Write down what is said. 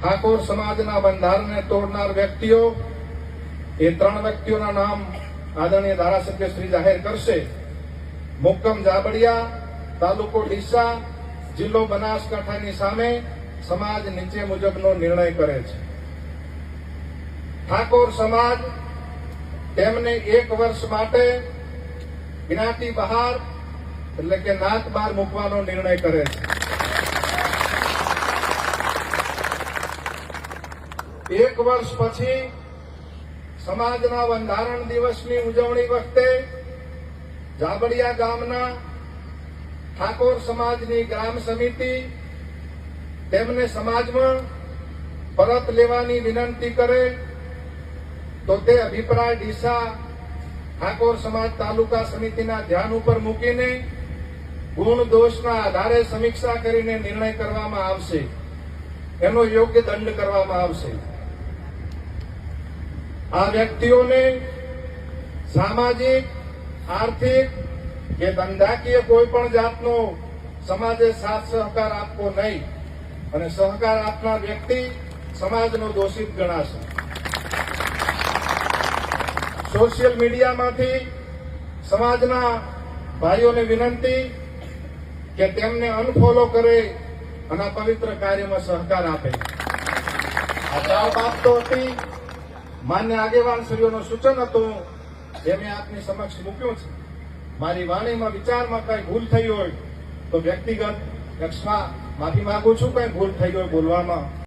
ઠાકોર સમાજના બંધારણને તોડનાર વ્યક્તિઓ, એ ત્રણ વ્યક્તિઓના નામ આદરણીય ધારાસભ્ય શ્રી જાહેર કરશે. મુક્કમ જાબડિયા, તાલુકો ડીસા, જિલ્લો બનાસકાંઠાની સામે સમાજ નીચે મુજબનો નિર્ણય કરે છે. ઠાકોર સમાજ તેમને એક વર્ષ માટે જ્ઞાતિ બહાર, એટલે કે નાત બહાર મૂકવાનો નિર્ણય કરે છે. એક વર્ષ પછી સમાજના બંધારણ દિવસની ઉજવણી વખતે જાબડિયા ગામના ઠાકોર સમાજની ગ્રામ સમિતિ તેમને સમાજમાં પરત લેવાની વિનંતી કરે તો તે અભિપ્રાય ડીસા ઠાકોર સમાજ તાલુકા સમિતિના ધ્યાન ઉપર મૂકીને ગુણ દોષના આધારે સમીક્ષા કરીને નિર્ણય કરવામાં આવશે. એનો યોગ્ય દંડ કરવામાં આવશે. આ વ્યક્તિઓને સામાજિક, આર્થિક કે ધંધાકીય કોઈ પણ જાતનો સમાજે સાથ સહકાર આપવો નહીં અને સહકાર આપનાર વ્યક્તિ સમાજનો દોષિત ગણાશે. સોશિયલ મીડિયામાંથી સમાજના ભાઈઓને વિનંતી કે તેમને અનફોલો કરે અને પવિત્ર કાર્યમાં સહકાર આપે. આ ચાર બાબતો હતી. માન્ય આગેવાન શ્રીઓનું સૂચન હતું, જે મેં આપની સમક્ષ મૂક્યું છે. મારી વાણીમાં, વિચારમાં કઈ ભૂલ થઈ હોય તો વ્યક્તિગત કક્ષમાં માફી માંગુ છું, કઈ ભૂલ થઈ હોય બોલવામાં.